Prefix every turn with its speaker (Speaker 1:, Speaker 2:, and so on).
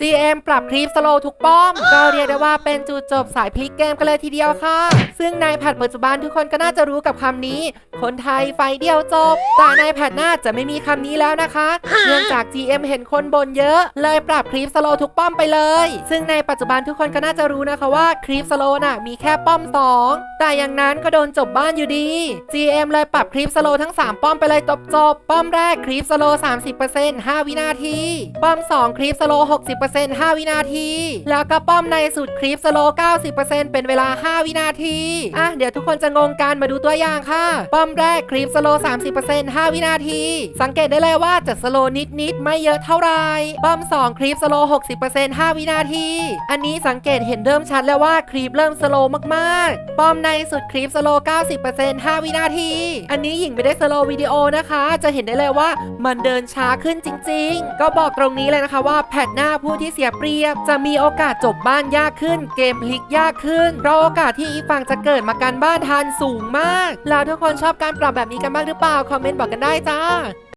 Speaker 1: GM ปรับคลิปสโลทุกป้อม ก็เรียกได้ว่าเป็นจุดจบสายพลิกเกมกันเลยทีเดียวค่ะ ซึ่งนายแพทปัจจุบันทุกคนก็น่าจะรู้กับคำนี้ คนไทยไฟเดียวจบ แต่นายแพทหน้าจะไม่มีคำนี้แล้วนะคะ เนื่องจาก GM เห็นคนบนเยอะ เลยปรับคลิปสโลทุกป้อมไปเลย ซึ่งในปัจจุบันทุกคนก็น่าจะรู้นะคะว่าคลิปสโลน่ะมีแค่ป้อม 2 แต่อย่างนั้นก็โดนจบบ้านอยู่ดี GM เลยปรับคลิปสโลทั้ง 3 ป้อมไปเลยจบจบป้อมแรกคลิปสโล30% 5 วินาที ป้อม 2 คลิปสโล60% 90% 5 วินาที แล้วก็ป้อมในสุดคลิปสโล90%เป็นเวลา 5 วินาที อะ เดี๋ยวทุกคนจะงงกันมาดูตัวอย่างค่ะ ป้อมแรกคลิปสโล30% 5 วินาที สังเกตได้เลยว่าจะสโลนิดนิดไม่เยอะเท่าไหร่ป้อม 2 คลิปสโล60% 5 วินาที อันนี้สังเกตเห็นเริ่มชัดแล้วว่าคลิปเริ่มสโลมากๆ ป้อมในสุดคลิปสโล90% 5 วินาที อันนี้หญิงไม่ได้สโลวิดีโอนะคะ จะเห็นได้เลยว่ามันเดินช้าขึ้นจริง ๆ ก็บอกตรงนี้เลยนะคะว่าแพทหน้าผู้ที่เสียเปรียบ จะมีโอกาสจบบ้านยากขึ้น เกมพลิกยากขึ้นเพราะโอกาสที่อีกฝั่งจะเกิดมากันบ้านทันสูงมาก แล้วทุกคนชอบการปรับแบบนี้กันบ้างหรือเปล่า คอมเมนต์บอกกันได้จ้า